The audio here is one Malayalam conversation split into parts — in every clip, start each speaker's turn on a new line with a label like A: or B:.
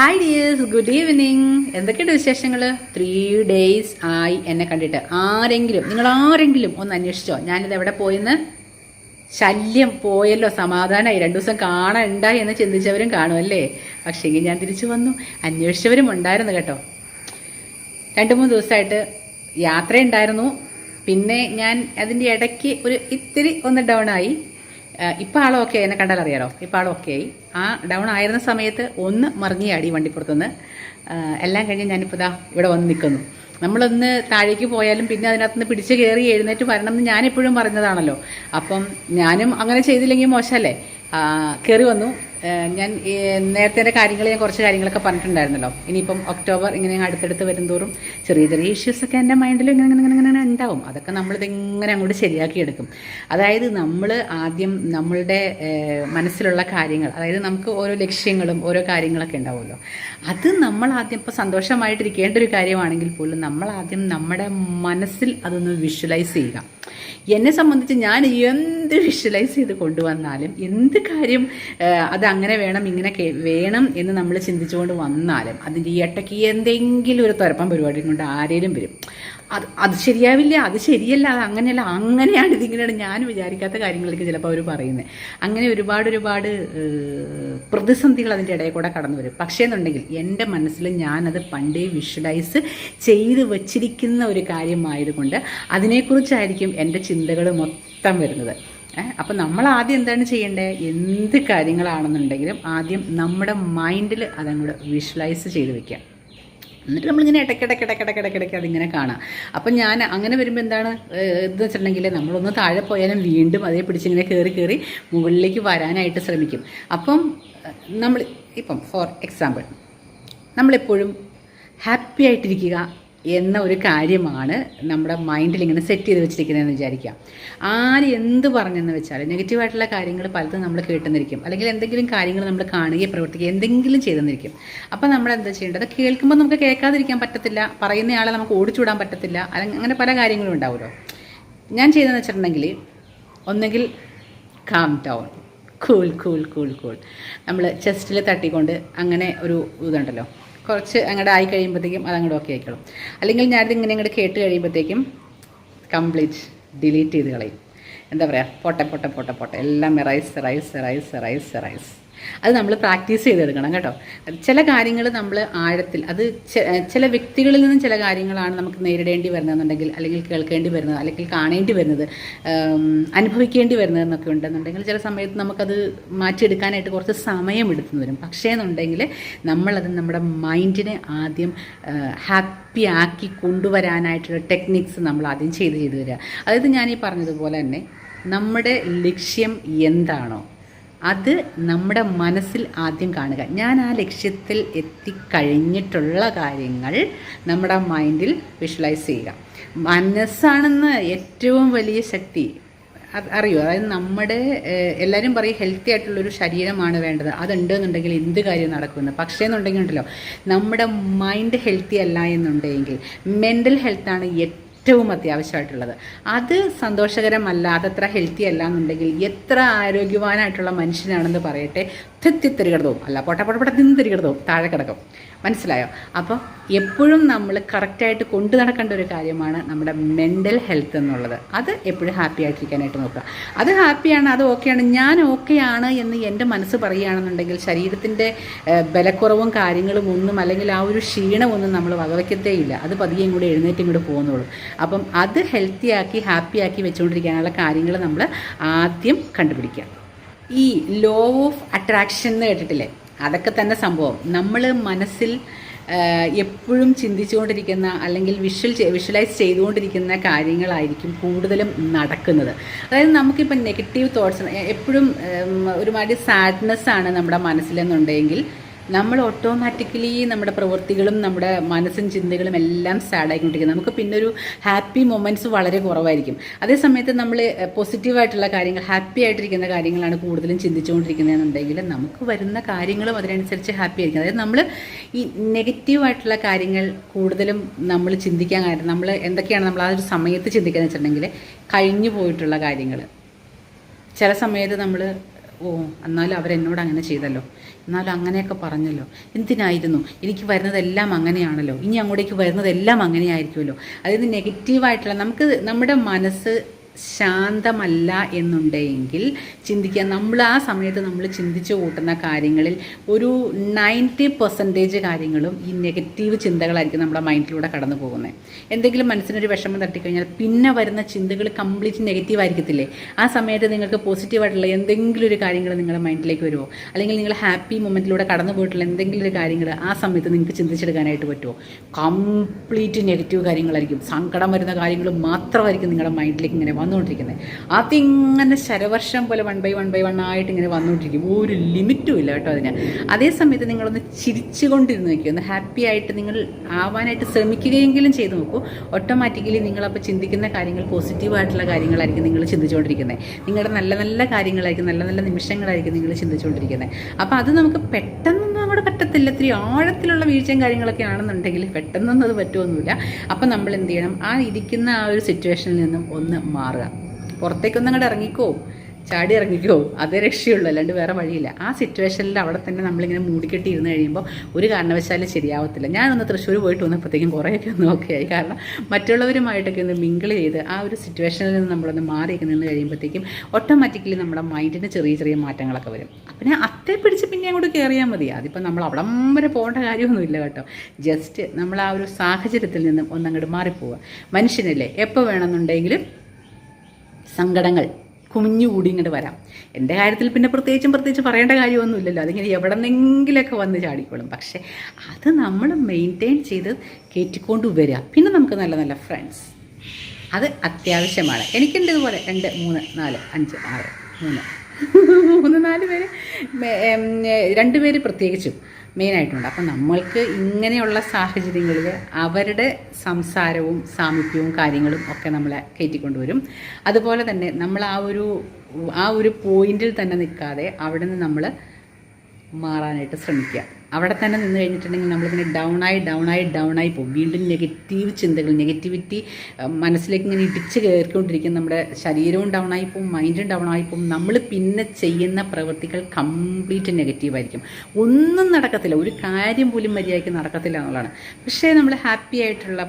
A: ഹായ് ഡിയേഴ്സ് ഗുഡ് ഈവനിങ് എന്തൊക്കെയുണ്ട് വിശേഷങ്ങൾ ത്രീ ഡേയ്സ് ആയി എന്നെ കണ്ടിട്ട്. ആരെങ്കിലും നിങ്ങൾ ആരെങ്കിലും ഒന്ന് അന്വേഷിച്ചോ? ഞാനിത് എവിടെ പോയെന്ന്? ശല്യം പോയല്ലോ. സമാധാനമായി രണ്ടു ദിവസം കാണണ്ട എന്ന് ചിന്തിച്ചവരും കാണുമല്ലേ പക്ഷേങ്കിൽ ഞാൻ തിരിച്ചു വന്നു. അന്വേഷിച്ചവരും ഉണ്ടായിരുന്നു കേട്ടോ. രണ്ട് മൂന്ന് ദിവസമായിട്ട് യാത്രയുണ്ടായിരുന്നു. പിന്നെ ഞാൻ അതിന്റെ ഇടയ്ക്ക് ഒരു ഇത്തിരി ഒന്ന് ഡൗൺ ആയി. ഇപ്പം ആളൊക്കെ എന്നെ കണ്ടാൽ അറിയാലോ. ഇപ്പം ആളൊക്കെ ആയി ആ ഡൗൺ ആയിരുന്ന സമയത്ത് ഒന്ന് മറിഞ്ഞാടി വണ്ടിപ്പുറത്തുനിന്ന്. എല്ലാം കഴിഞ്ഞ് ഞാനിപ്പോൾ ഇതാ ഇവിടെ വന്ന് നിൽക്കുന്നു നമ്മളൊന്ന് താഴേക്ക് പോയാലും പിന്നെ അതിനകത്തുനിന്ന് പിടിച്ച് കയറി എഴുന്നേറ്റ് വരണം എന്ന് ഞാനെപ്പോഴും പറഞ്ഞതാണല്ലോ അപ്പം ഞാനും അങ്ങനെ ചെയ്തില്ലെങ്കിൽ മോശമല്ലേ? കയറി വന്നു. ഞാൻ നേരത്തെ കാര്യങ്ങൾ ഞാൻ കുറച്ച് കാര്യങ്ങളൊക്കെ പറഞ്ഞിട്ടുണ്ടായിരുന്നല്ലോ. ഇനിയിപ്പം ഒക്ടോബർ ഇങ്ങനെ അടുത്തടുത്ത് വരുന്തോറും ചെറിയ ചെറിയ ഇഷ്യൂസൊക്കെ എന്റെ മൈൻഡിൽ ഇങ്ങനെ ഇങ്ങനെ ഇങ്ങനെ ഇങ്ങനെ ഉണ്ടാവും. അതൊക്കെ നമ്മളിതിങ്ങനെ അങ്ങോട്ട് ശരിയാക്കിയെടുക്കും. അതായത് നമ്മൾ ആദ്യം നമ്മളുടെ മനസ്സിലുള്ള കാര്യങ്ങൾ അതായത് നമുക്ക് ഓരോ ലക്ഷ്യങ്ങളും ഓരോ കാര്യങ്ങളൊക്കെ ഉണ്ടാവുമല്ലോ. അത് നമ്മൾ ആദ്യം ഇപ്പോൾ സന്തോഷമായിട്ടിരിക്കേണ്ട ഒരു കാര്യമാണെങ്കിൽ പോലും നമ്മൾ ആദ്യം നമ്മുടെ മനസ്സിൽ അതൊന്ന് വിഷ്വലൈസ് ചെയ്യുക. എന്നെ സംബന്ധിച്ച് ഞാൻ എന്ത് വിഷ്വലൈസ് ചെയ്ത് കൊണ്ടുവന്നാലും എന്ത് കാര്യം അത് അങ്ങനെ വേണം ഇങ്ങനെ വേണം എന്ന് നമ്മൾ ചിന്തിച്ചുകൊണ്ട് വന്നാലും അതിന്റെ ഈ ഇടയ്ക്ക് എന്തെങ്കിലും ഒരു തുരപ്പം പരിപാടി കൊണ്ട് ആരേലും വരും. അത് അത് ശരിയാവില്ല അത് ശരിയല്ല അത് അങ്ങനെയല്ല അങ്ങനെയാണ് ഇതിങ്ങനെയാണ് ഞാൻ വിചാരിക്കാത്ത കാര്യങ്ങളൊക്കെ ചിലപ്പോൾ അവർ പറയുന്നത് അങ്ങനെ ഒരുപാട് ഒരുപാട് പ്രതിസന്ധികൾ അതിന്റെ ഇടയിൽ കൂടെ കടന്നു വരും. പക്ഷേ എന്നുണ്ടെങ്കിൽ എന്റെ മനസ്സിൽ ഞാനത് പണ്ടേ വിഷ്വലൈസ് ചെയ്ത് വച്ചിരിക്കുന്ന ഒരു കാര്യമായതുകൊണ്ട് അതിനെക്കുറിച്ചായിരിക്കും എന്റെ ചിന്തകൾ മൊത്തം വരുന്നത്. അപ്പം നമ്മൾ ആദ്യം എന്താണ് ചെയ്യേണ്ടത് എന്ത് കാര്യങ്ങളാണെന്നുണ്ടെങ്കിലും ആദ്യം നമ്മുടെ മൈൻഡിൽ അതങ്ങോട്ട് വിഷ്വലൈസ് ചെയ്ത് വെക്കുക എന്നിട്ട് നമ്മളിങ്ങനെ ഇടയ്ക്കിടയ്ക്ക് ഇടയ്ക്കിടയ്ക്ക് ഇടയ്ക്കിടയ്ക്ക് അതിങ്ങനെ കാണാം. അപ്പം ഞാൻ അങ്ങനെ വരുമ്പോൾ എന്താണ്? എന്ന് വെച്ചിട്ടുണ്ടെങ്കിൽ നമ്മളൊന്ന് താഴെ പോയാലും വീണ്ടും അതേ പിടിച്ചിങ്ങനെ കയറി കയറി മുകളിലേക്ക് വരാനായിട്ട് ശ്രമിക്കും. അപ്പം നമ്മൾ ഇപ്പം ഫോർ എക്സാമ്പിൾ നമ്മളെപ്പോഴും ഹാപ്പി ആയിട്ടിരിക്കുക എന്ന ഒരു കാര്യമാണ് നമ്മുടെ മൈൻഡിൽ ഇങ്ങനെ സെറ്റ് ചെയ്ത് വെച്ചിരിക്കുന്നതെന്ന് വിചാരിക്കാം ആര് എന്ത് പറഞ്ഞെന്ന് വെച്ചാൽ നെഗറ്റീവായിട്ടുള്ള കാര്യങ്ങൾ പലതും നമ്മൾ കേട്ടെന്നിരിക്കും. അല്ലെങ്കിൽ എന്തെങ്കിലും കാര്യങ്ങൾ നമ്മൾ കാണുകയും പ്രവർത്തിക്കുകയും എന്തെങ്കിലും ചെയ്തെന്നിരിക്കും. അപ്പോൾ നമ്മൾ എന്താ ചെയ്യേണ്ടത്? കേൾക്കുമ്പോൾ നമുക്ക് കേൾക്കാതിരിക്കാൻ പറ്റത്തില്ല. പറയുന്നയാളെ നമുക്ക് ഓടിച്ചുവിടാൻ പറ്റത്തില്ല. അങ്ങനെ പല കാര്യങ്ങളും ഉണ്ടാവുമല്ലോ. ഞാൻ ചെയ്തതെന്ന് വെച്ചിട്ടുണ്ടെങ്കിൽ ഒന്നെങ്കിൽ calm down cool cool cool cool നമ്മൾ ചെസ്റ്റിൽ തട്ടിക്കൊണ്ട് അങ്ങനെ ഒരു ഇതുണ്ടല്ലോ. കുറച്ച് അങ്ങോട്ട് ആയി കഴിയുമ്പോഴത്തേക്കും അത് അങ്ങോട്ട് ഓക്കെ ആയിക്കോളും. അല്ലെങ്കിൽ ഞാനിത് ഇങ്ങനെ അങ്ങോട്ട് കേട്ട് കഴിയുമ്പോഴത്തേക്കും കംപ്ലീറ്റ് ഡിലീറ്റ് ചെയ്ത് കളയും. എന്താ പറയുക പൊട്ടെ പൊട്ടെ പൊട്ടെ പൊട്ടെ. എല്ലാം rise rise rise rise rise അത് നമ്മൾ പ്രാക്ടീസ് ചെയ്തെടുക്കണം കേട്ടോ. ചില കാര്യങ്ങൾ നമ്മൾ ആഴത്തിൽ അത് ചില വ്യക്തികളിൽ നിന്നും ചില കാര്യങ്ങളാണ് നമുക്ക് നേരിടേണ്ടി വരുന്നതെന്നുണ്ടെങ്കിൽ അല്ലെങ്കിൽ കേൾക്കേണ്ടി വരുന്നത് അല്ലെങ്കിൽ കാണേണ്ടി വരുന്നത് അനുഭവിക്കേണ്ടി വരുന്നത് എന്നൊക്കെ ഉണ്ടെന്നുണ്ടെങ്കിൽ ചില സമയത്ത് നമുക്കത് മാറ്റിയെടുക്കാനായിട്ട് കുറച്ച് സമയം എടുത്തു വരും. പക്ഷേ എന്നുണ്ടെങ്കിൽ നമ്മളത് നമ്മുടെ മൈൻഡിനെ ആദ്യം ഹാപ്പി ആക്കി കൊണ്ടുവരാനായിട്ടുള്ള ടെക്നിക്സ് നമ്മൾ ആദ്യം ചെയ്ത് ചെയ്ത് വരിക. അതായത് ഞാൻ ഈ പറഞ്ഞതുപോലെ തന്നെ നമ്മുടെ ലക്ഷ്യം എന്താണോ അത് നമ്മുടെ മനസ്സിൽ ആദ്യം കാണുക. ഞാൻ ആ ലക്ഷ്യത്തിൽ എത്തിക്കഴിഞ്ഞിട്ടുള്ള കാര്യങ്ങൾ നമ്മുടെ മൈൻഡിൽ വിഷ്വലൈസ് ചെയ്യുക. മനസ്സാണെന്ന് ഏറ്റവും വലിയ ശക്തി. അറിയോ? അതായത് നമ്മുടെ എല്ലാവരും പറയും ഹെൽത്തി ആയിട്ടുള്ളൊരു ശരീരമാണ് വേണ്ടത്. അതുണ്ട് എന്നുണ്ടെങ്കിൽ എന്ത് കാര്യം നടക്കുമെന്ന്. പക്ഷേ എന്നുണ്ടെങ്കിൽ ഉണ്ടല്ലോ നമ്മുടെ മൈൻഡ് ഹെൽത്തി അല്ല എന്നുണ്ടെങ്കിൽ മെന്റൽ ഹെൽത്താണ് ഏറ്റവും അത്യാവശ്യമായിട്ടുള്ളത്. അത് സന്തോഷകരമല്ല അതത്ര ഹെൽത്തി അല്ല എന്നുണ്ടെങ്കിൽ എത്ര ആരോഗ്യവാനായിട്ടുള്ള മനുഷ്യനാണെന്ന് പറയട്ടെ. തെത്തിത്തിരികിടതവും അല്ല പൊട്ട പൊട്ട പൊട്ട തിന്തിരികിടതവും താഴെ കിടക്കും. മനസ്സിലായോ? അപ്പോൾ എപ്പോഴും നമ്മൾ കറക്റ്റായിട്ട് കൊണ്ടു നടക്കേണ്ട ഒരു കാര്യമാണ് നമ്മുടെ മെന്റൽ ഹെൽത്ത് എന്നുള്ളത്. അത് എപ്പോഴും ഹാപ്പി ആയിട്ടിരിക്കാനായിട്ട് നോക്കുക. അത് ഹാപ്പിയാണ് അത് ഓക്കെയാണ് ഞാൻ ഓക്കെയാണ് എന്ന് എന്റെ മനസ്സ് പറയുകയാണെന്നുണ്ടെങ്കിൽ ശരീരത്തിന്റെ ബലക്കുറവും കാര്യങ്ങളും ഒന്നും അല്ലെങ്കിൽ ആ ഒരു ക്ഷീണമൊന്നും നമ്മൾ വകവയ്ക്കത്തേ ഇല്ല അത് പതിയെ ഇങ്ങോട്ട് എഴുന്നേറ്റ് ഇങ്ങോട്ട് പോകുന്നുള്ളൂ. അപ്പം അത് ഹെൽത്തിയാക്കി ഹാപ്പിയാക്കി വെച്ചുകൊണ്ടിരിക്കാനുള്ള കാര്യങ്ങൾ നമ്മൾ ആദ്യം കണ്ടുപിടിക്കുക. ഈ ലോ ഓഫ് അട്രാക്ഷൻ എന്ന് കേട്ടിട്ടില്ലേ? അതൊക്കെ തന്നെ സംഭവം. നമ്മൾ മനസ്സിൽ എപ്പോഴും ചിന്തിച്ചുകൊണ്ടിരിക്കുന്ന അല്ലെങ്കിൽ വിഷ്വൽ വിഷ്വലൈസ് ചെയ്തുകൊണ്ടിരിക്കുന്ന കാര്യങ്ങളായിരിക്കും കൂടുതലും നടക്കുന്നത്. അതായത് നമുക്കിപ്പോൾ നെഗറ്റീവ് തോട്ട്സ് എപ്പോഴും ഒരുമാതിരി സാഡ്നെസ് ആണ് നമ്മുടെ മനസ്സിലെന്നുണ്ടെങ്കിൽ നമ്മൾ ഓട്ടോമാറ്റിക്കലി നമ്മുടെ പ്രവൃത്തികളും നമ്മുടെ മനസ്സും ചിന്തകളും എല്ലാം സാഡായിക്കൊണ്ടിരിക്കും നമുക്ക് പിന്നെ ഒരു ഹാപ്പി മൊമെന്റ്സ് വളരെ കുറവായിരിക്കും. അതേസമയത്ത് നമ്മൾ പോസിറ്റീവായിട്ടുള്ള കാര്യങ്ങൾ ഹാപ്പി ആയിട്ടിരിക്കുന്ന കാര്യങ്ങളാണ് കൂടുതലും ചിന്തിച്ചുകൊണ്ടിരിക്കുന്നതെന്നുണ്ടെങ്കിൽ നമുക്ക് വരുന്ന കാര്യങ്ങളും അതിനനുസരിച്ച് ഹാപ്പി ആയിരിക്കും. അതായത് നമ്മൾ ഈ നെഗറ്റീവായിട്ടുള്ള കാര്യങ്ങൾ കൂടുതലും നമ്മൾ ചിന്തിക്കാൻ കാരണം നമ്മൾ എന്തൊക്കെയാണ് നമ്മൾ ആ ഒരു സമയത്ത് ചിന്തിക്കുക എന്ന് വെച്ചിട്ടുണ്ടെങ്കിൽ കഴിഞ്ഞു പോയിട്ടുള്ള കാര്യങ്ങൾ. ചില സമയത്ത് നമ്മൾ ഓ എന്നാലും അവരെന്നോട് അങ്ങനെ ചെയ്തല്ലോ. എന്നാലും അങ്ങനെയൊക്കെ പറഞ്ഞല്ലോ. എന്തിനായിരുന്നു? എനിക്ക് വരുന്നതെല്ലാം അങ്ങനെയാണല്ലോ. ഇനി അങ്ങോട്ടേക്ക് വരുന്നതെല്ലാം അങ്ങനെയായിരിക്കുമല്ലോ. അതായത് നെഗറ്റീവായിട്ടുള്ള നമുക്ക് നമ്മുടെ മനസ്സ് ശാന്തമല്ല എന്നുണ്ടെങ്കിൽ ചിന്തിക്കുക. നമ്മൾ ആ സമയത്ത് നമ്മൾ ചിന്തിച്ചു കൂട്ടുന്ന കാര്യങ്ങളിൽ ഒരു നയന്റി പെർസെന്റേജ് കാര്യങ്ങളും ഈ നെഗറ്റീവ് ചിന്തകളായിരിക്കും നമ്മുടെ മൈൻഡിലൂടെ കടന്നു പോകുന്നത് എന്തെങ്കിലും മനസ്സിനൊരു വിഷമം തട്ടിക്കഴിഞ്ഞാൽ പിന്നെ വരുന്ന ചിന്തകൾ കംപ്ലീറ്റ് നെഗറ്റീവ് ആയിരിക്കത്തില്ലേ? ആ സമയത്ത് നിങ്ങൾക്ക് പോസിറ്റീവായിട്ടുള്ള എന്തെങ്കിലും ഒരു കാര്യങ്ങൾ നിങ്ങളുടെ മൈൻഡിലേക്ക് വരുമോ അല്ലെങ്കിൽ നിങ്ങൾ ഹാപ്പി മൊമെന്റിലൂടെ കടന്നു പോയിട്ടുള്ള എന്തെങ്കിലും ഒരു കാര്യങ്ങൾ ആ സമയത്ത് നിങ്ങൾക്ക് ചിന്തിച്ചെടുക്കാനായിട്ട് പറ്റുമോ കംപ്ലീറ്റ് നെഗറ്റീവ് കാര്യങ്ങളായിരിക്കും. സങ്കടം വരുന്ന കാര്യങ്ങൾ മാത്രമായിരിക്കും നിങ്ങളുടെ മൈൻഡിലേക്ക് ഇങ്ങനെ വന്നുകൊണ്ടിരിക്കുന്നത്. അതിങ്ങനെ ശരവർഷം പോലെ one by one by one ആയിട്ട് ഇങ്ങനെ വന്നുകൊണ്ടിരിക്കും. ഒരു ലിമിറ്റും ഇല്ല കേട്ടോ അതിന്. അതേസമയത്ത് നിങ്ങളൊന്ന് ചിരിച്ചുകൊണ്ടിരുന്ന് നോക്കിയോ ഒന്ന് ഹാപ്പി ആയിട്ട് നിങ്ങൾ ആവാനായിട്ട് ശ്രമിക്കുകയെങ്കിലും ചെയ്തു നോക്കൂ. ഓട്ടോമാറ്റിക്കലി നിങ്ങളപ്പോൾ ചിന്തിക്കുന്ന കാര്യങ്ങൾ പോസിറ്റീവായിട്ടുള്ള കാര്യങ്ങളായിരിക്കും നിങ്ങൾ ചിന്തിച്ചുകൊണ്ടിരിക്കുന്നത്. നിങ്ങളുടെ നല്ല നല്ല കാര്യങ്ങളായിരിക്കും നല്ല നല്ല നിമിഷങ്ങളായിരിക്കും നിങ്ങൾ ചിന്തിച്ചുകൊണ്ടിരിക്കുന്നത്. അപ്പോൾ അത് നമുക്ക് പെട്ടെന്നൊന്നും അങ്ങോട്ട് പറ്റത്തില്ല ഇത്തിരി ആഴത്തിലുള്ള വീഴ്ചയും കാര്യങ്ങളൊക്കെ ആണെന്നുണ്ടെങ്കിൽ പെട്ടെന്നൊന്നും അത് പറ്റുമൊന്നുമില്ല അപ്പം നമ്മൾ എന്ത് ചെയ്യണം? ആ ഇരിക്കുന്ന ആ ഒരു സിറ്റുവേഷനിൽ നിന്നും ഒന്ന് മാറുക. പുറത്തേക്കൊന്നും അങ്ങോട്ട് ഇറങ്ങിക്കോ. ചാടി ഇറങ്ങിക്കോ. അതേ രക്ഷയുള്ളൂ. അല്ലാണ്ട് വേറെ വഴിയില്ല. ആ സിറ്റുവേഷനിൽ അവിടെ തന്നെ നമ്മളിങ്ങനെ മൂടിക്കെട്ടി ഇരുന്ന് കഴിയുമ്പോൾ ഒരു കാരണവശാലും ശരിയാവത്തില്ല. ഞാനൊന്ന് തൃശ്ശൂർ പോയിട്ട് വന്നപ്പോഴത്തേക്കും കുറേയൊക്കെ ഒന്ന് ഓക്കെ ആയി കാരണം മറ്റുള്ളവരുമായിട്ടൊക്കെ ഒന്ന് മിങ്കിൾ ചെയ്ത് ആ ഒരു സിറ്റുവേഷനിൽ നിന്ന് നമ്മളൊന്ന് മാറിയൊക്കെ നിന്ന് കഴിയുമ്പോഴത്തേക്കും ഓട്ടോമാറ്റിക്കലി നമ്മുടെ മൈൻഡിന് ചെറിയ ചെറിയ മാറ്റങ്ങളൊക്കെ വരും. പിന്നെ അത്തേ പിടിച്ച് പിന്നെ അങ്ങോട്ട് കയറിയാൽ മതി. അതിപ്പോൾ നമ്മൾ അവിടം വരെ പോകേണ്ട കാര്യമൊന്നുമില്ല കേട്ടോ. ജസ്റ്റ് നമ്മൾ ആ ഒരു സാഹചര്യത്തിൽ നിന്നും ഒന്നങ്ങോട്ട് മാറിപ്പോവുക മനുഷ്യനല്ലേ? എപ്പോൾ വേണമെന്നുണ്ടെങ്കിലും സങ്കടങ്ങൾ കുമിഞ്ഞുകൂടി ഇങ്ങോട്ട് വരാം. എന്റെ കാര്യത്തിൽ പിന്നെ പ്രത്യേകിച്ചും പ്രത്യേകിച്ച് പറയേണ്ട കാര്യമൊന്നുമില്ലല്ലോ. അതിങ്ങനെ എവിടെ നിന്നെങ്കിലൊക്കെ വന്ന് ചാടിക്കോളും. പക്ഷേ അത് നമ്മൾ മെയിന്റെയിൻ ചെയ്ത് കയറ്റിക്കൊണ്ട് വരിക പിന്നെ നമുക്ക് നല്ല നല്ല ഫ്രണ്ട്സ് അത് അത്യാവശ്യമാണ്. എനിക്കുണ്ട് ഇതുപോലെ രണ്ട് മൂന്ന് നാല് അഞ്ച് ആറ് മൂന്ന്. മൂന്ന് നാല് പേര് രണ്ടുപേര് രണ്ട് പേര് പ്രത്യേകിച്ചും. മെയിനായിട്ടുണ്ട്. അപ്പം നമ്മൾക്ക് ഇങ്ങനെയുള്ള സാഹചര്യങ്ങളിൽ അവരുടെ സംസാരവും സാമീപ്യവും കാര്യങ്ങളും ഒക്കെ നമ്മളെ കയറ്റിക്കൊണ്ടുവരും. അതുപോലെ തന്നെ നമ്മൾ ആ ഒരു ആ ഒരു പോയിന്റിൽ തന്നെ നിൽക്കാതെ അവിടെ നിന്ന് നമ്മൾ മാറാനായിട്ട് ശ്രമിക്കുക. അവിടെ തന്നെ നിന്ന് കഴിഞ്ഞിട്ടുണ്ടെങ്കിൽ നമ്മളിങ്ങനെ ഡൗൺ ആയി ഡൗൺ ആയി ഡൗൺ ആയി പോകും. വീണ്ടും നെഗറ്റീവ് ചിന്തകൾ നെഗറ്റിവിറ്റി മനസ്സിലേക്ക് ഇങ്ങനെ ഇടിച്ച് കയറിക്കൊണ്ടിരിക്കും നമ്മുടെ ശരീരവും ഡൗൺ ആയി പോകും മൈൻഡും ഡൗൺ ആയി പോകും. നമ്മൾ പിന്നെ ചെയ്യുന്ന പ്രവൃത്തികൾ കംപ്ലീറ്റ് നെഗറ്റീവ് ആയിരിക്കും. ഒന്നും നടക്കത്തില്ല. ഒരു കാര്യം പോലും മര്യാദയ്ക്ക് നടക്കത്തില്ല എന്നുള്ളതാണ്. പക്ഷേ നമ്മൾ ഹാപ്പി ആയിട്ടുള്ള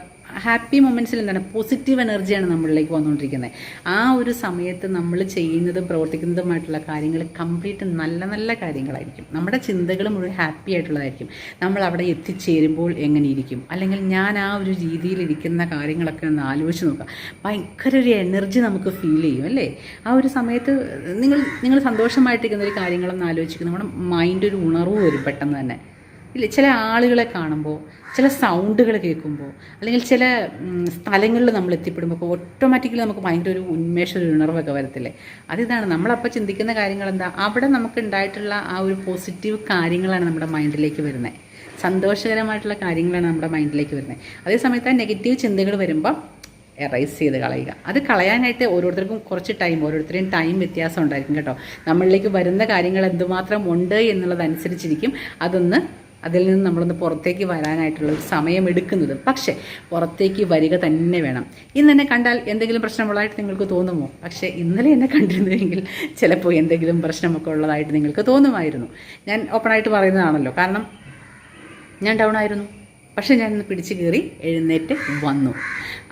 A: ഹാപ്പി മൊമെന്റ്സിൽ എന്താണ്? പോസിറ്റീവ് എനർജിയാണ് നമ്മളിലേക്ക് വന്നുകൊണ്ടിരിക്കുന്നത് ആ ഒരു സമയത്ത് നമ്മൾ ചെയ്യുന്നതും പ്രവർത്തിക്കുന്നതുമായിട്ടുള്ള കാര്യങ്ങൾ കംപ്ലീറ്റ് നല്ല നല്ല കാര്യങ്ങളായിരിക്കും. നമ്മുടെ ചിന്തകൾ മുഴുവൻ ഹാപ്പി ആയിട്ടുള്ളതായിരിക്കും. നമ്മൾ അവിടെ എത്തിച്ചേരുമ്പോൾ എങ്ങനെ ഇരിക്കും അല്ലെങ്കിൽ ഞാൻ ആ ഒരു രീതിയിലിരിക്കുന്ന കാര്യങ്ങളൊക്കെ ഒന്ന് ആലോചിച്ച് നോക്കുക. ഭയങ്കര ഒരു എനർജി നമുക്ക് ഫീൽ ചെയ്യും അല്ലേ? ആ ഒരു സമയത്ത് നിങ്ങൾ നിങ്ങൾ സന്തോഷമായിട്ടിരിക്കുന്ന ഒരു കാര്യങ്ങളൊന്ന് ആലോചിക്കുക നമ്മുടെ മൈൻഡ് ഒരു ഉണർവ് വരും പെട്ടെന്ന് തന്നെ. ഇല്ല ചില ആളുകളെ കാണുമ്പോൾ ചില സൗണ്ടുകൾ കേൾക്കുമ്പോൾ അല്ലെങ്കിൽ ചില സ്ഥലങ്ങളിൽ നമ്മൾ എത്തിപ്പെടുമ്പോൾ ഇപ്പോൾ ഓട്ടോമാറ്റിക്കലി നമുക്ക് ഭയങ്കര ഒരു ഉന്മേഷ ഒരു ഉണർവൊക്കെ വരത്തില്ലേ? അതിതാണ്. നമ്മളപ്പോൾ ചിന്തിക്കുന്ന കാര്യങ്ങൾ എന്താ അവിടെ നമുക്ക് ഉണ്ടായിട്ടുള്ള ആ ഒരു പോസിറ്റീവ് കാര്യങ്ങളാണ് നമ്മുടെ മൈൻഡിലേക്ക് വരുന്നത്. സന്തോഷകരമായിട്ടുള്ള കാര്യങ്ങളാണ് നമ്മുടെ മൈൻഡിലേക്ക് വരുന്നത്. അതേസമയത്ത് ആ നെഗറ്റീവ് ചിന്തകൾ വരുമ്പോൾ എറൈസ് ചെയ്ത് കളയുക. അത് കളയാനായിട്ട് ഓരോരുത്തർക്കും കുറച്ച് ടൈം ഓരോരുത്തരുടെയും ടൈം വ്യത്യാസം ഉണ്ടായിരിക്കും കേട്ടോ. നമ്മളിലേക്ക് വരുന്ന കാര്യങ്ങൾ എന്തുമാത്രം ഉണ്ട് എന്നുള്ളതനുസരിച്ചിരിക്കും അതൊന്ന് അതിൽ നിന്ന് നമ്മളൊന്ന് പുറത്തേക്ക് വരാനായിട്ടുള്ള ഒരു സമയം എടുക്കുന്നത്. പക്ഷേ പുറത്തേക്ക് വരിക തന്നെ വേണം. ഇന്ന് എന്നെ കണ്ടാൽ എന്തെങ്കിലും പ്രശ്നമുള്ളതായിട്ട് നിങ്ങൾക്ക് തോന്നുമോ? പക്ഷേ ഇന്നലെ എന്നെ കണ്ടിരുന്നുവെങ്കിൽ ചിലപ്പോൾ എന്തെങ്കിലും പ്രശ്നമൊക്കെ ഉള്ളതായിട്ട് നിങ്ങൾക്ക് തോന്നുമായിരുന്നു. ഞാൻ ഓപ്പണായിട്ട് പറയുന്നതാണല്ലോ. കാരണം ഞാൻ ഡൗൺ ആയിരുന്നു. പക്ഷേ ഞാൻ പിടിച്ച് കയറി എഴുന്നേറ്റ് വന്നു.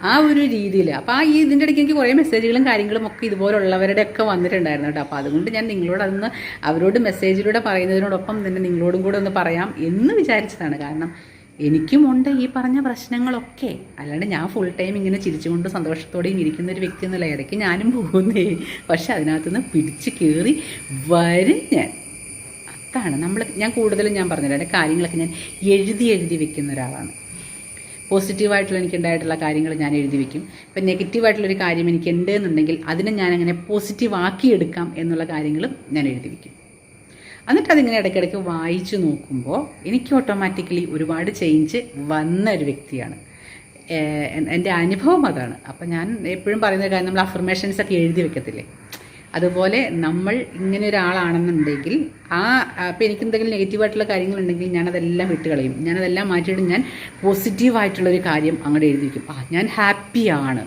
A: ആ ഒരു രീതിയിൽ അപ്പോൾ ആ ഈ ഇതിന്റെ ഇടയ്ക്ക് എനിക്ക് കുറേ മെസ്സേജുകളും കാര്യങ്ങളും ഒക്കെ ഇതുപോലുള്ളവരുടെ ഒക്കെ വന്നിട്ടുണ്ടായിരുന്നു കേട്ടോ. അപ്പോൾ അതുകൊണ്ട് ഞാൻ നിങ്ങളോട് അതൊന്ന് അവരോട് മെസ്സേജിലൂടെ പറയുന്നതിനോടൊപ്പം തന്നെ നിങ്ങളോടും കൂടെ ഒന്ന് പറയാം എന്ന് വിചാരിച്ചതാണ്. കാരണം എനിക്കും ഉണ്ട് ഈ പറഞ്ഞ പ്രശ്നങ്ങളൊക്കെ. അല്ലാണ്ട് ഞാൻ ഫുൾ ടൈം ഇങ്ങനെ ചിരിച്ചുകൊണ്ട് സന്തോഷത്തോടെയും ഇരിക്കുന്ന ഒരു വ്യക്തി എന്നുള്ള ഇടയ്ക്ക് ഞാനും പോകുന്നേ. പക്ഷെ അതിനകത്തുനിന്ന് പിടിച്ച് കയറി വരും ഞാൻ. അതാണ് നമ്മൾ ഞാൻ കൂടുതലും ഞാൻ പറഞ്ഞില്ല എന്റെ കാര്യങ്ങളൊക്കെ ഞാൻ എഴുതി എഴുതി വെക്കുന്ന ഒരാളാണ്. പോസിറ്റീവായിട്ടുള്ള എനിക്കുണ്ടായിട്ടുള്ള കാര്യങ്ങൾ ഞാൻ എഴുതി വെക്കും. ഇപ്പം നെഗറ്റീവായിട്ടുള്ളൊരു കാര്യം എനിക്ക് ഉണ്ട് എന്നുണ്ടെങ്കിൽ അതിനെ ഞാൻ അങ്ങനെ പോസിറ്റീവ് ആക്കിയെടുക്കാം എന്നുള്ള കാര്യങ്ങളും ഞാൻ എഴുതി വെക്കും. എന്നിട്ട് അതിങ്ങനെ ഇടയ്ക്കിടയ്ക്ക് വായിച്ചു നോക്കുമ്പോൾ എനിക്ക് ഓട്ടോമാറ്റിക്കലി ഒരുപാട് ചേഞ്ച് വന്ന ഒരു വ്യക്തിയാണ്. എന്റെ അനുഭവം അതാണ്. അപ്പം ഞാൻ എപ്പോഴും പറയുന്ന കാര്യം നമ്മൾ അഫർമേഷൻസ് ഒക്കെ എഴുതി വെക്കത്തില്ലേ? അതുപോലെ നമ്മൾ ഇങ്ങനെ ഒരാളാണെന്നുണ്ടെങ്കിൽ ആ അപ്പോൾ എനിക്ക് എന്തെങ്കിലും നെഗറ്റീവായിട്ടുള്ള കാര്യങ്ങളുണ്ടെങ്കിൽ ഞാനതെല്ലാം വിട്ട് കളയും ഞാനതെല്ലാം മാറ്റിയിട്ട് ഞാൻ പോസിറ്റീവായിട്ടുള്ളൊരു കാര്യം അങ്ങോട്ട് എഴുതി വയ്ക്കും ആ ഞാൻ ഹാപ്പിയാണ്.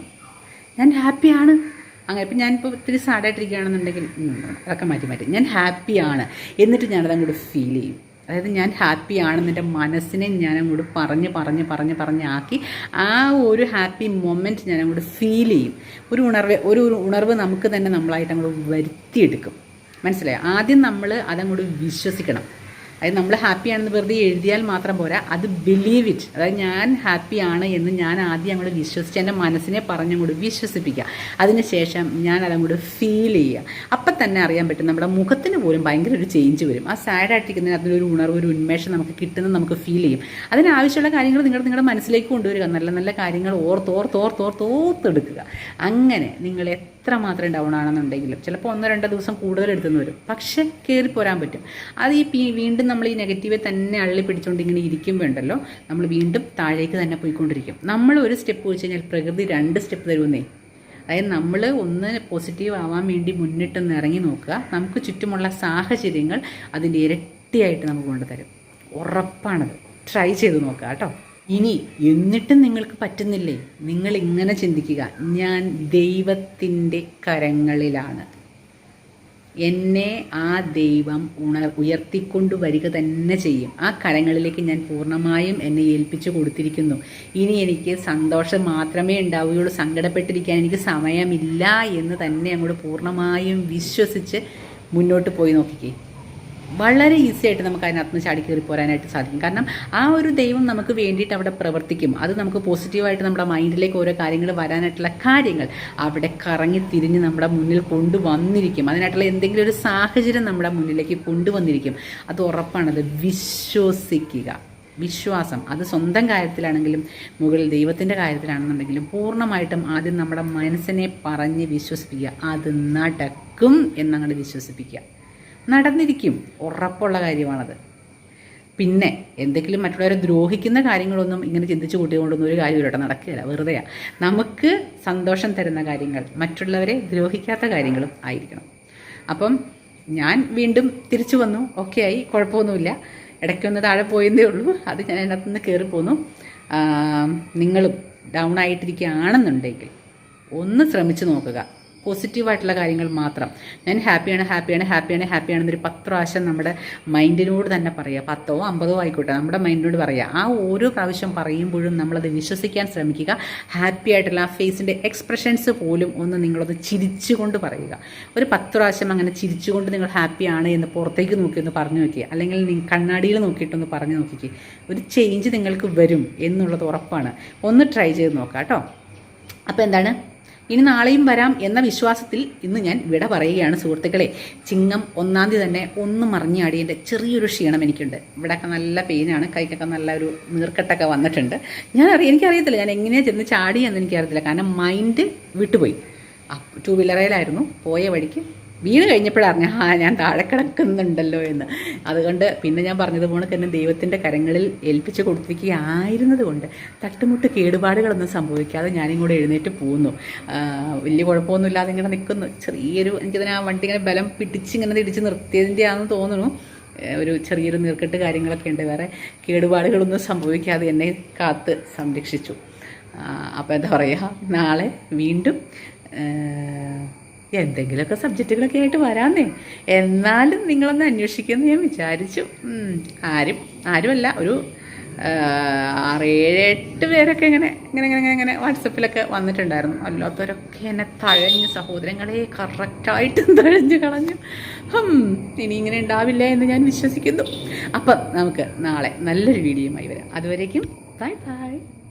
A: ഞാൻ ഹാപ്പിയാണ്. അങ്ങനെ ഇപ്പം ഞാനിപ്പോൾ ഒത്തിരി സാഡായിട്ടിരിക്കുകയാണെന്നുണ്ടെങ്കിൽ അതൊക്കെ മാറ്റി മാറ്റി. ഞാൻ ഹാപ്പിയാണ്. എന്നിട്ട് ഞാനത് അങ്ങോട്ട് ഫീൽ ചെയ്യും. അതായത് ഞാൻ ഹാപ്പി ആണെന്ന് എന്റെ മനസ്സിനെ ഞാൻ അങ്ങോട്ട് പറഞ്ഞ് പറഞ്ഞ് പറഞ്ഞ് ആക്കി ആ ഒരു ഹാപ്പി മൊമെന്റ് ഞാൻ അങ്ങോട്ട് ഫീൽ ചെയ്യും. ഒരു ഉണർവ് ഒരു ഉണർവ് നമുക്ക് തന്നെ നമ്മളായിട്ട് അങ്ങോട്ട് വരുത്തിയെടുക്കും. മനസ്സിലായോ? ആദ്യം നമ്മൾ അതങ്ങോട്ട് വിശ്വസിക്കണം. അതായത് നമ്മൾ ഹാപ്പിയാണെന്ന് വെറുതെ എഴുതിയാൽ മാത്രം പോരാ. അത് ബിലീവ് ഇറ്റ് അതായത് ഞാൻ ഹാപ്പിയാണ് എന്ന് ഞാൻ ആദ്യം അങ്ങോട്ട് വിശ്വസിച്ച് എന്റെ മനസ്സിനെ പറഞ്ഞങ്ങോട്ട് വിശ്വസിപ്പിക്കുക. അതിനുശേഷം ഞാൻ അതങ്ങോട്ട് ഫീൽ ചെയ്യുക. അപ്പം തന്നെ അറിയാൻ പറ്റും നമ്മുടെ മുഖത്തിന് പോലും ഭയങ്കര ഒരു ചേഞ്ച് വരും. ആ സാഡായിട്ടിരിക്കുന്നതിന് അതിനൊരു ഉണർവ് ഒരു ഉന്മേഷം നമുക്ക് കിട്ടുന്നത് നമുക്ക് ഫീൽ ചെയ്യും. അതിനാവശ്യമുള്ള കാര്യങ്ങൾ നിങ്ങൾ നിങ്ങളുടെ മനസ്സിലേക്ക് കൊണ്ടുവരിക. നല്ല നല്ല കാര്യങ്ങൾ ഓർത്ത് ഓർത്ത് ഓർത്ത് ഓർത്ത് ഓർത്തെടുക്കുക. അങ്ങനെ നിങ്ങൾ എത്ര മാത്രം ഡൗൺ ആണെന്നുണ്ടെങ്കിലും ചിലപ്പോൾ ഒന്നോ രണ്ടോ ദിവസം കൂടുതൽ എടുത്തെന്ന് വരും. പക്ഷേ കയറി പോരാൻ പറ്റും. അത് ഈ വീണ്ടും നമ്മൾ ഈ നെഗറ്റീവെ തന്നെ അള്ളി പിടിച്ചുകൊണ്ട് ഇങ്ങനെ ഇരിക്കുമ്പോൾ ഉണ്ടല്ലോ നമ്മൾ വീണ്ടും താഴേക്ക് തന്നെ പോയിക്കൊണ്ടിരിക്കും. നമ്മൾ ഒരു സ്റ്റെപ്പ് വെച്ച് കഴിഞ്ഞാൽ പ്രകൃതി രണ്ട് സ്റ്റെപ്പ് തരുമെന്നേ. അതായത് നമ്മൾ ഒന്ന് പോസിറ്റീവ് ആവാൻ വേണ്ടി മുന്നിട്ടൊന്ന് ഇറങ്ങി നോക്കുക. നമുക്ക് ചുറ്റുമുള്ള സാഹചര്യങ്ങൾ അതിന്റെ ഇരട്ടിയായിട്ട് നമുക്ക് കൊണ്ടുതരും. ഉറപ്പാണത്. ട്രൈ ചെയ്ത് നോക്കുക കേട്ടോ. ഇനി എന്നിട്ടും നിങ്ങൾക്ക് പറ്റുന്നില്ലേ? നിങ്ങൾ ഇങ്ങനെ ചിന്തിക്കുക. ഞാൻ ദൈവത്തിന്റെ കരങ്ങളിലാണ്. എന്നെ ആ ദൈവം ഉണർ ഉയർത്തിക്കൊണ്ടു വരിക തന്നെ ചെയ്യും. ആ കരങ്ങളിലേക്ക് ഞാൻ പൂർണമായും എന്നെ ഏൽപ്പിച്ചു കൊടുത്തിരിക്കുന്നു. ഇനി എനിക്ക് സന്തോഷം മാത്രമേ ഉണ്ടാവുകയുള്ളൂ. സങ്കടപ്പെട്ടിരിക്കാൻ എനിക്ക് സമയമില്ല എന്ന് തന്നെ അങ്ങോട്ട് പൂർണമായും വിശ്വസിച്ച് മുന്നോട്ട് പോയി നോക്കിക്കേ. വളരെ ഈസി ആയിട്ട് നമുക്ക് അതിനകത്ത് നിന്ന് ചാടി കയറി പോരാനായിട്ട് സാധിക്കും. കാരണം ആ ഒരു ദൈവം നമുക്ക് വേണ്ടിയിട്ട് അവിടെ പ്രവർത്തിക്കും. അത് നമുക്ക് പോസിറ്റീവായിട്ട് നമ്മുടെ മൈൻഡിലേക്ക് ഓരോ കാര്യങ്ങൾ വരാനായിട്ടുള്ള കാര്യങ്ങൾ അവിടെ കറങ്ങി തിരിഞ്ഞ് നമ്മുടെ മുന്നിൽ കൊണ്ടുവന്നിരിക്കും. അതിനായിട്ടുള്ള എന്തെങ്കിലും ഒരു സാഹചര്യം നമ്മുടെ മുന്നിലേക്ക് കൊണ്ടുവന്നിരിക്കും. അത് ഉറപ്പാണത് വിശ്വസിക്കുക. വിശ്വാസം. അത് സ്വന്തം കാര്യത്തിലാണെങ്കിലും മുകളിൽ ദൈവത്തിന്റെ കാര്യത്തിലാണെന്നുണ്ടെങ്കിലും പൂർണമായിട്ടും ആദ്യം നമ്മുടെ മനസ്സിനെ പറഞ്ഞ് വിശ്വസിപ്പിക്കുക. അത് നടക്കും എന്നങ്ങോട്ട് വിശ്വസിപ്പിക്കുക. നടന്നിരിക്കും. ഉറപ്പുള്ള കാര്യമാണത്. പിന്നെ എന്തെങ്കിലും മറ്റുള്ളവരെ ദ്രോഹിക്കുന്ന കാര്യങ്ങളൊന്നും ഇങ്ങനെ ചിന്തിച്ചു കൂട്ടിക്കൊണ്ടൊന്നും ഒരു കാര്യം കേട്ടോ. നടക്കുകയില്ല. വെറുതെയാണ് നമുക്ക് സന്തോഷം തരുന്ന കാര്യങ്ങൾ മറ്റുള്ളവരെ ദ്രോഹിക്കാത്ത കാര്യങ്ങളും ആയിരിക്കണം. അപ്പം ഞാൻ വീണ്ടും തിരിച്ചു വന്നു. ഓക്കെ ആയി. കുഴപ്പമൊന്നുമില്ല. ഇടയ്ക്കൊന്ന് താഴെ പോയതേ ഉള്ളൂ. അത് ഞാൻ അതിനകത്ത് നിന്ന് കയറി പോന്നു. നിങ്ങളും ഡൗൺ ആയിട്ടിരിക്കുകയാണെന്നുണ്ടെങ്കിൽ ഒന്ന് ശ്രമിച്ചു നോക്കുക. പോസിറ്റീവായിട്ടുള്ള കാര്യങ്ങൾ മാത്രം. ഞാൻ ഹാപ്പിയാണ് ഹാപ്പിയാണ് ഹാപ്പിയാണ് ഹാപ്പിയാണ് എന്നൊരു പത്ത് പ്രാവശ്യം നമ്മുടെ മൈൻഡിനോട് തന്നെ പറയുക പത്തോ അമ്പതോ ആയിക്കോട്ടെ നമ്മുടെ മൈൻഡിനോട് പറയുക ആ ഓരോ പ്രാവശ്യം പറയുമ്പോഴും നമ്മളത് വിശ്വസിക്കാൻ ശ്രമിക്കുക. ഹാപ്പി ആയിട്ടുള്ള ആ ഫേസിന്റെ എക്സ്പ്രഷൻസ് പോലും ഒന്ന് നിങ്ങളത് ചിരിച്ചുകൊണ്ട് പറയുക. ഒരു പത്ത് പ്രാവശ്യം അങ്ങനെ ചിരിച്ചുകൊണ്ട് നിങ്ങൾ ഹാപ്പിയാണ് എന്ന് പുറത്തേക്ക് നോക്കി ഒന്ന് പറഞ്ഞു നോക്കിക്കുക അല്ലെങ്കിൽ നിങ്ങൾ കണ്ണാടിയിൽ നോക്കിയിട്ടൊന്ന് പറഞ്ഞു നോക്കിക്കുക ഒരു ചേഞ്ച് നിങ്ങൾക്ക് വരും എന്നുള്ളത് ഉറപ്പാണ്. ഒന്ന് ട്രൈ ചെയ്ത് നോക്കാം കേട്ടോ അപ്പോൾ എന്താണ്? ഇനി നാളെയും വരാം എന്ന വിശ്വാസത്തിൽ ഇന്ന് ഞാൻ വിട പറയുകയാണ് സുഹൃത്തുക്കളെ. ചിങ്ങം ഒന്നാം തീയതി തന്നെ ഒന്ന് മറിഞ്ഞാടിയതിന്റെ ചെറിയൊരു ക്ഷീണം എനിക്കുണ്ട്. ഇവിടെയൊക്കെ നല്ല പെയിനാണ് കൈക്കൊക്കെ നല്ല ഒരു നീർക്കെട്ടൊക്കെ വന്നിട്ടുണ്ട്. ഞാൻ അറിയാം എനിക്കറിയത്തില്ല ഞാൻ എങ്ങനെയാണ് ചെന്ന് ചാടിയെന്ന് എനിക്കറിയത്തില്ല. കാരണം മൈൻഡ് വിട്ടുപോയി. ടു വീലറയിലായിരുന്നു പോയ വഴിക്ക് വീണ് കഴിഞ്ഞപ്പോഴറിഞ്ഞ ആ ഞാൻ താഴെ കിടക്കുന്നുണ്ടല്ലോ എന്ന്. അതുകൊണ്ട് പിന്നെ ഞാൻ പറഞ്ഞത് പറഞ്ഞതുപോലെ തന്നെ ദൈവത്തിന്റെ കരങ്ങളിൽ ഏൽപ്പിച്ച് കൊടുത്തിരിക്കുകയായിരുന്നത് കൊണ്ട് തട്ടുമുട്ട് കേടുപാടുകളൊന്നും സംഭവിക്കാതെ ഞാനിങ്ങോട്ട് എഴുന്നേറ്റ് പോകുന്നു വലിയ കുഴപ്പമൊന്നുമില്ലാതെ ഇങ്ങനെ നിൽക്കുന്നു. ചെറിയൊരു എനിക്കതിന് ആ വണ്ടി ഇങ്ങനെ ബലം പിടിച്ചിങ്ങനെ തിടിച്ച് നിർത്തിയതിന്റെ ആണെന്ന് തോന്നുന്നു ഒരു ചെറിയൊരു നീർക്കെട്ട് കാര്യങ്ങളൊക്കെ ഉണ്ട്. വേറെ കേടുപാടുകളൊന്നും സംഭവിക്കാതെ എന്നെ കാത്ത് സംരക്ഷിച്ചു. അപ്പോൾ എന്താ പറയുക? നാളെ വീണ്ടും എന്തെങ്കിലുമൊക്കെ സബ്ജക്റ്റുകളൊക്കെ ആയിട്ട് വരാന്നേ. എന്നാലും നിങ്ങളൊന്ന് അന്വേഷിക്കുമെന്ന് ഞാൻ വിചാരിച്ചു. ആരും ആരുമല്ല. ഒരു ആ, ആറ് ഏഴ് എട്ട് പേരൊക്കെ ഇങ്ങനെ ഇങ്ങനെ ഇങ്ങനെ ഇങ്ങനെ ഇങ്ങനെ വാട്സപ്പിലൊക്കെ വന്നിട്ടുണ്ടായിരുന്നു. അല്ലാത്തവരൊക്കെ എന്നെ തഴഞ്ഞു സഹോദരങ്ങളെ കറക്റ്റായിട്ടും തഴഞ്ഞു കളഞ്ഞു. ഹം ഇനി ഇങ്ങനെ ഉണ്ടാവില്ല എന്ന് ഞാൻ വിശ്വസിക്കുന്നു. അപ്പം നമുക്ക് നാളെ നല്ലൊരു വീഡിയോയുമായി വരാം. അതുവരേക്കും ബൈ ബൈ